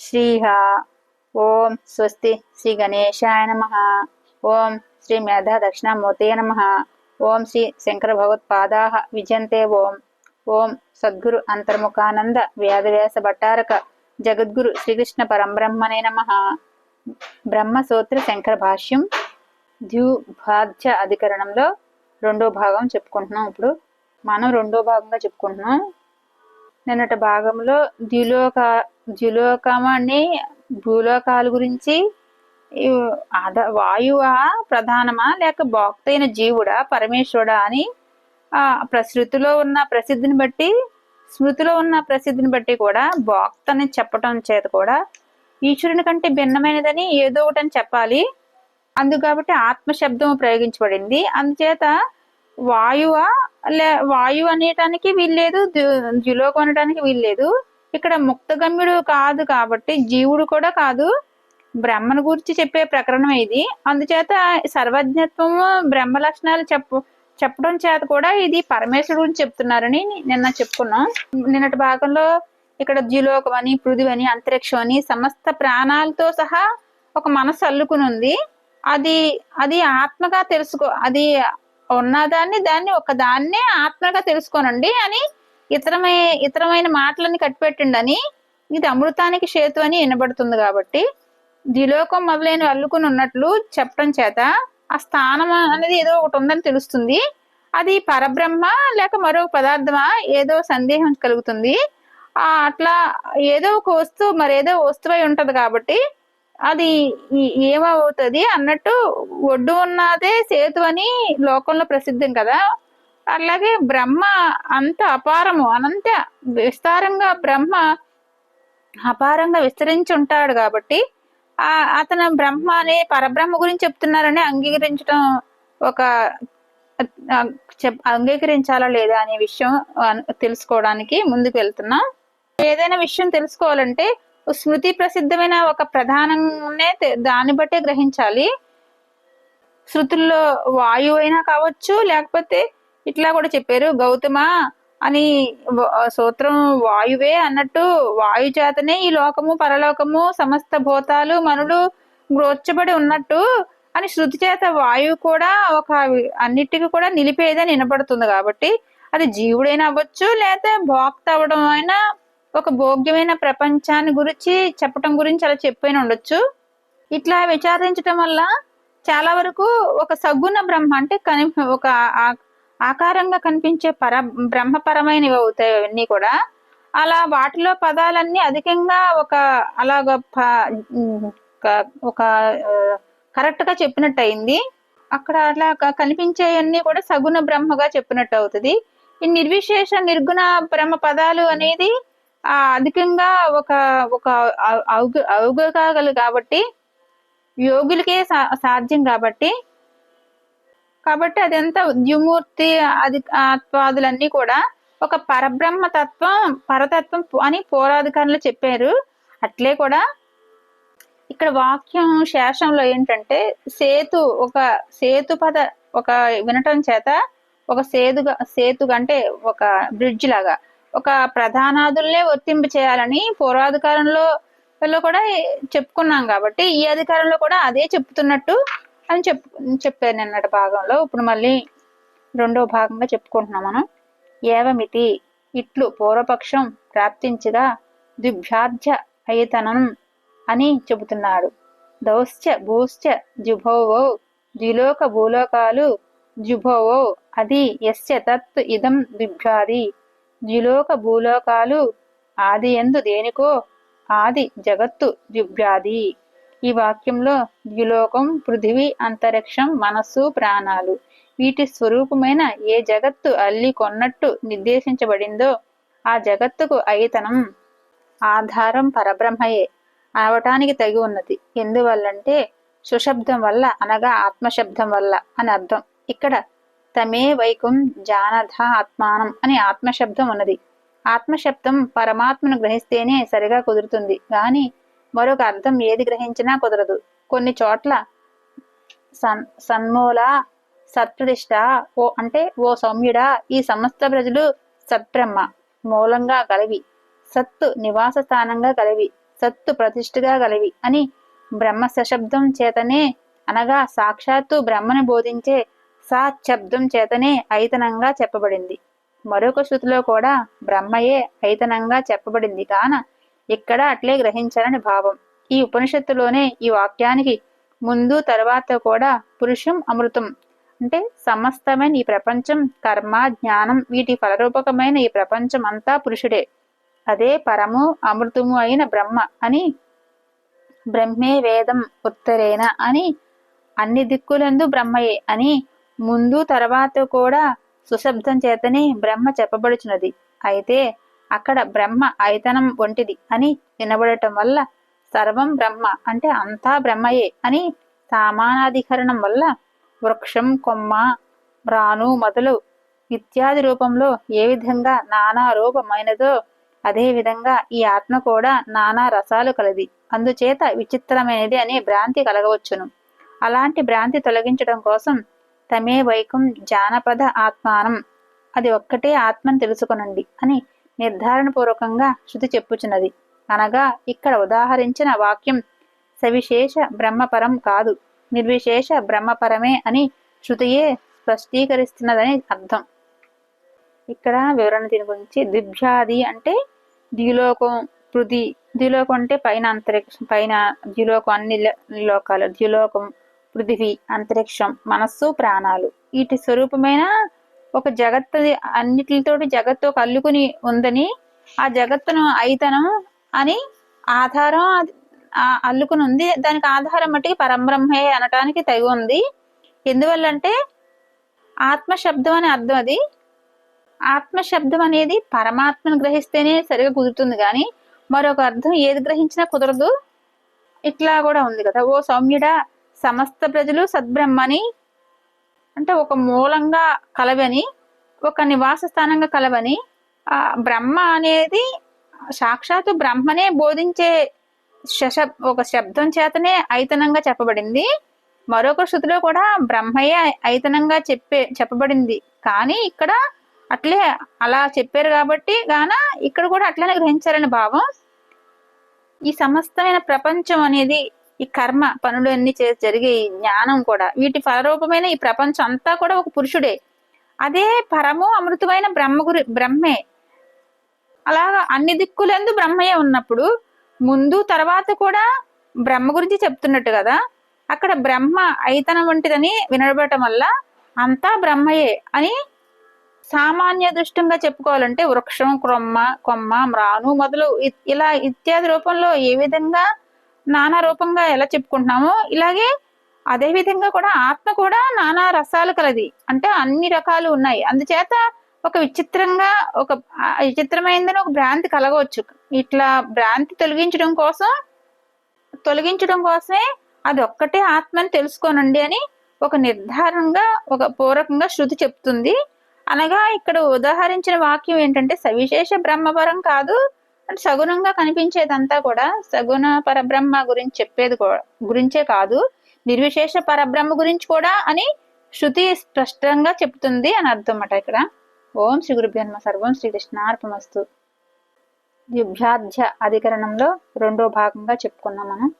శ్రీహ ఓం స్వస్తి శ్రీ గణేశాయ నమ ఓం శ్రీ మేధా దక్షిణామూర్తయ నమ ఓం శ్రీ శంకర భగవత్పాదా విజయంతే ఓం ఓం సద్గురు అంతర్ముఖానంద వ్యాధవ్యాస భట్టారక జగద్గురు శ్రీకృష్ణ పరంబ్రహ్మణే నమ బ్రహ్మసూత్ర శంకర భాష్యం ద్యుభాధ్య అధికరణంలో రెండో భాగం చెప్పుకుంటున్నాం. ఇప్పుడు మనం రెండో భాగంగా చెప్పుకుంటున్నాం. నిన్నటి భాగంలో ద్యులోక ద్యులోకమని భూలోకాల గురించి ఈ అద వాయువా ప్రధానమా? లేక భోక్తైన జీవుడా? పరమేశ్వరుడా? అని ఆ ప్రశృతిలో ఉన్న ప్రసిద్ధిని బట్టి స్మృతిలో ఉన్న ప్రసిద్ధిని బట్టి కూడా భోక్త అని చెప్పటం చేత కూడా ఈశ్వరుని కంటే భిన్నమైనదని ఏదో ఒకటి అని చెప్పాలి. అందు కాబట్టి ఆత్మ శబ్దం ప్రయోగించబడింది. అందుచేత వాయువ లే వాయువు అనేటానికి వీల్లేదు ద్యు- ద్యులోకం అనటానికి వీల్లేదు. ఇక్కడ ముక్తగమ్యుడు కాదు కాబట్టి జీవుడు కూడా కాదు. బ్రహ్మను గురించి చెప్పే ప్రకరణం ఇది. అందుచేత సర్వజ్ఞత్వము బ్రహ్మ లక్షణాలు చెప్పు చెప్పడం చేత కూడా ఇది పరమేశ్వరుడు గురించి చెప్తున్నారని నిన్న చెప్పుకున్నాం. నిన్నటి భాగంలో ఇక్కడ ద్యులోకం అని పృథివని అంతరిక్షం అని సమస్త ప్రాణాలతో సహా ఒక మనసు అల్లుకుని ఉంది. అది అది ఆత్మగా తెలుసుకో అది ఉన్నదాన్ని దాన్ని ఒక దాన్నే ఆత్మగా తెలుసుకోనండి అని ఇతరమై ఇతరమైన మాటలని కట్టిపెట్టిండని ఇది అమృతానికి సేతు అని వినబడుతుంది కాబట్టి ద్విలోకం మొదలైన అల్లుకుని ఉన్నట్లు చెప్పడం చేత ఆ స్థానం అనేది ఏదో ఒకటి ఉందని తెలుస్తుంది. అది పరబ్రహ్మ లేక మరో పదార్థమా? ఏదో సందేహం కలుగుతుంది. ఆ అట్లా ఏదో ఒక వస్తువు మరేదో వస్తువై ఉంటది కాబట్టి అది ఏమవుతుంది అన్నట్టు ఒడ్డు ఉన్నదే సేతు అని లోకంలో ప్రసిద్ధం కదా? అలాగే బ్రహ్మ అంత అపారము అనంత విస్తారంగా బ్రహ్మ అపారంగా విస్తరించి ఉంటాడు కాబట్టి ఆ అతను బ్రహ్మ అనే పరబ్రహ్మ గురించి చెప్తున్నారని అంగీకరించడం ఒక చెప్ అంగీకరించాలా లేదా అనే విషయం తెలుసుకోవడానికి ముందుకు వెళ్తున్నా. ఏదైనా విషయం తెలుసుకోవాలంటే స్మృతి ప్రసిద్ధమైన ఒక ప్రధానంగానే దాన్ని బట్టే గ్రహించాలి. శృతుల్లో వాయువు అయినా కావచ్చు లేకపోతే ఇట్లా కూడా చెప్పారు. గౌతమ అని సూత్రం వాయువే అన్నట్టు వాయు చేతనే ఈ లోకము పరలోకము సమస్త భూతాలు మనులు గ్రోచ్చబడి ఉన్నట్టు అని శృతి చేత వాయువు కూడా ఒక అన్నిటికీ కూడా నిలిపేదని వినపడుతుంది కాబట్టి అది జీవుడైనా అవ్వచ్చు లేదా భోక్త అవ్వడం అయినా ఒక భోగ్యమైన ప్రపంచాన్ని గురించి చెప్పటం గురించి అలా చెప్పైన ఉండొచ్చు. ఇట్లా విచారించటం వల్ల చాలా వరకు ఒక సగుణ బ్రహ్మ అంటే కని ఒక ఆకారంగా కనిపించే పర బ్రహ్మపరమైనవి అవుతాయి అవన్నీ కూడా. అలా వాటిలో పదాలన్నీ అధికంగా ఒక అలాగ ప- ఒక- కరెక్ట్గా చెప్పినట్టు అయింది అక్కడ అలా కనిపించేవన్నీ కూడా సగుణ బ్రహ్మగా చెప్పినట్టు అవుతుంది ఈ నిర్విశేష నిర్గుణ బ్రహ్మ పదాలు అనేది ఆ అధికంగా ఒక ఒక అవుగ అవగ కాబట్టి యోగులకే సా- సాధ్యం కాబట్టి కాబట్టి అదంతా ద్యుమూర్తి అది ఆత్వాదులన్నీ కూడా ఒక పరబ్రహ్మ తత్వం పరతత్వం అని పోరాధికారులు చెప్పారు. అట్లే కూడా ఇక్కడ వాక్యం శేషంలో ఏంటంటే సేతు ఒక సేతు పద ఒక వినటం చేత ఒక సేతుగా సేతుగా అంటే ఒక బ్రిడ్జ్ లాగా ఒక ప్రధానాదుల్నే వర్తింప చేయాలని పూర్వాధికారంలో కూడా చెప్పుకున్నాం కాబట్టి ఈ అధికారంలో కూడా అదే చెప్తున్నట్టు అని చెప్ చెప్పారు నిన్నటి భాగంలో. ఇప్పుడు మళ్ళీ రెండో భాగంగా చెప్పుకుంటున్నాం మనం. ఏవమితి? ఇట్లు పూర్వపక్షం ప్రాప్తించగా దిభ్యాధ్య అయితనం అని చెబుతున్నాడు. దౌశ్చ భూశ్చ జుభోవో ద్విలోక భూలోకాలు జుభోవో అది యస్య తత్ ఇదం దిభ్యాది. ద్విలోక భూలోకాలు ఆది ఎందు దేనికో? ఆది జగత్తు దివ్యాది ఈ వాక్యంలో ద్యులోకం పృథివీ అంతరిక్షం మనస్సు ప్రాణాలు. వీటి స్వరూపమైన ఏ జగత్తు అల్లి కొన్నట్టు నిర్దేశించబడిందో ఆ జగత్తుకు అయితనం ఆధారం పరబ్రహ్మయే. అనవటానికి తగి ఉన్నది. ఎందువల్లంటే సుశబ్దం వల్ల అనగా ఆత్మశబ్దం వల్ల అని అర్థం. ఇక్కడ తమే వైకుం జానధ ఆత్మానం అని ఆత్మశబ్దం ఉన్నది. ఆత్మశబ్దం పరమాత్మను గ్రహిస్తేనే సరిగా కుదురుతుంది. కానీ మరొక అర్థం ఏది గ్రహించినా కుదరదు. కొన్ని చోట్ల సన్ సన్మూల సత్ప్రతిష్ట ఓ అంటే ఓ సౌమ్యుడా ఈ సమస్త ప్రజలు సత్బ్రహ్మ మూలంగా కలవి సత్తు నివాస స్థానంగా కలవి సత్తు ప్రతిష్ఠగా గలవి అని బ్రహ్మ సశబ్దం చేతనే అనగా సాక్షాత్తు బ్రహ్మని బోధించే సాశబ్దం చేతనే ఐతనంగా చెప్పబడింది. మరొక శృతిలో కూడా బ్రహ్మయే ఐతనంగా చెప్పబడింది. కాన ఇక్కడ అట్లే గ్రహించాలని భావం. ఈ ఉపనిషత్తులోనే ఈ వాక్యానికి ముందు తర్వాత కూడా పురుషం అమృతం. అంటే సమస్తమైన ఈ ప్రపంచం కర్మ జ్ఞానం వీటి ఫలరూపకమైన ఈ ప్రపంచం అంతా పురుషుడే. అదే పరము అమృతము అయిన బ్రహ్మ అని బ్రహ్మే వేదం ఉత్తరేన అని అన్ని దిక్కులందు బ్రహ్మయే అని ముందు తర్వాత కూడా సుశబ్దం చేతనే బ్రహ్మ చెప్పబడుచున్నది. అయితే అక్కడ బ్రహ్మ ఐతనం వంటిది అని వినబడటం వల్ల సర్వం బ్రహ్మ అంటే అంతా బ్రహ్మయే అని సామానాధికరణం వల్ల వృక్షం కొమ్మ రాను మొదలు ఇత్యాది రూపంలో ఏ విధంగా నానా రూపమైనదో అదే విధంగా ఈ ఆత్మ కూడా నానా రసాలు కలది. అందుచేత విచిత్రమైనది అనే భ్రాంతి కలగవచ్చును. అలాంటి భ్రాంతి తొలగించడం కోసం తమే వైకం జానపద ఆత్మానం అది ఒక్కటే ఆత్మని తెలుసుకునండి అని నిర్ధారణ పూర్వకంగా శృతి చెప్పుచున్నది. అనగా ఇక్కడ ఉదాహరించిన వాక్యం సవిశేష బ్రహ్మపరం కాదు. నిర్విశేష బ్రహ్మపరమే అని శృతియే స్పష్టీకరిస్తున్నదని అర్థం. ఇక్కడ వివరణ దీని గురించి దిభ్యాది అంటే ద్యులోకం పృథి. ద్యులోకం అంటే పైన అంతరిక్షం పైన ద్యులోకం అన్ని లోకాలు. ద్యులోకం పృథివీ అంతరిక్షం మనస్సు ప్రాణాలు. వీటి స్వరూపమైన ఒక జగత్తు అన్నిటితోటి జగత్తు కల్లుకుని ఉందని ఆ జగత్తును అయితనం అని ఆధారం అల్లుకుని ఉంది. దానికి ఆధారం మట్టికి పరబ్రహ్మే అనటానికి తగి ఉంది. ఎందువల్లంటే ఆత్మశబ్దం అని అర్థం అది. ఆత్మశబ్దం అనేది పరమాత్మను గ్రహిస్తేనే సరిగా కుదురుతుంది కానీ మరొక అర్థం ఏది గ్రహించినా కుదరదు. ఇట్లా కూడా ఉంది కదా. ఓ సౌమ్యుడా సమస్త ప్రజలు సద్బ్రహ్మని అంటే ఒక మూలంగా కలవని ఒక నివాస స్థానంగా కలవని ఆ బ్రహ్మ అనేది సాక్షాత్తు బ్రహ్మనే బోధించే శశ ఒక శబ్దం చేతనే ఐతనంగా చెప్పబడింది. మరొక శృతిలో కూడా బ్రహ్మయ్య ఐతనంగా చెప్పే చెప్పబడింది. కానీ ఇక్కడ అట్లే అలా చెప్పారు కాబట్టి గాన ఇక్కడ కూడా అట్లనే గ్రహించారని భావం. ఈ సమస్తమైన ప్రపంచం అనేది ఈ కర్మ పనులు అన్ని జరిగే ఈ జ్ఞానం కూడా. వీటి ఫలరూపమైన ఈ ప్రపంచం అంతా కూడా ఒక పురుషుడే. అదే పరము అమృతమైన బ్రహ్మ గురి బ్రహ్మే. అలాగా అన్ని దిక్కులందు బ్రహ్మయే ఉన్నప్పుడు ముందు తర్వాత కూడా బ్రహ్మ గురించి చెప్తున్నట్టు కదా. అక్కడ బ్రహ్మ ఐతనం వంటిదని వినబడటం వల్ల అంతా బ్రహ్మయే అని సామాన్య దృష్టంగా చెప్పుకోవాలంటే వృక్షం క్రొమ్మ కొమ్మ మ్రాను మొదలు ఇలా ఇత్యాది రూపంలో ఏ విధంగా నానా రూపంగా ఎలా చెప్పుకుంటున్నామో ఇలాగే అదే విధంగా కూడా ఆత్మ కూడా నానా రసాలు కలది. అంటే అన్ని రకాలు ఉన్నాయి. అందుచేత ఒక విచిత్రంగా ఒక విచిత్రమైందని ఒక భ్రాంతి కలగవచ్చు. ఇట్లా భ్రాంతి తొలగించడం కోసం తొలగించడం కోసమే అది ఒక్కటే ఆత్మని తెలుసుకోనండి అని ఒక నిర్ధారణగా ఒక పూర్వకంగా శృతి చెప్తుంది. అనగా ఇక్కడ ఉదాహరించిన వాక్యం ఏంటంటే సవిశేష బ్రహ్మపరం కాదు అంటే సగుణంగా కనిపించేదంతా కూడా సగుణ పరబ్రహ్మ గురించి చెప్పేది గురించే కాదు. నిర్విశేష పరబ్రహ్మ గురించి కూడా అని శృతి స్పష్టంగా చెప్తుంది అని అర్థం అన్నమాట ఇక్కడ. ఓం శ్రీ గురుభ్యన్మ సర్వం శ్రీకృష్ణార్పమస్తు యుభ్యాధ్య అధికరణంలో రెండో భాగంగా చెప్పుకున్నాం మనం.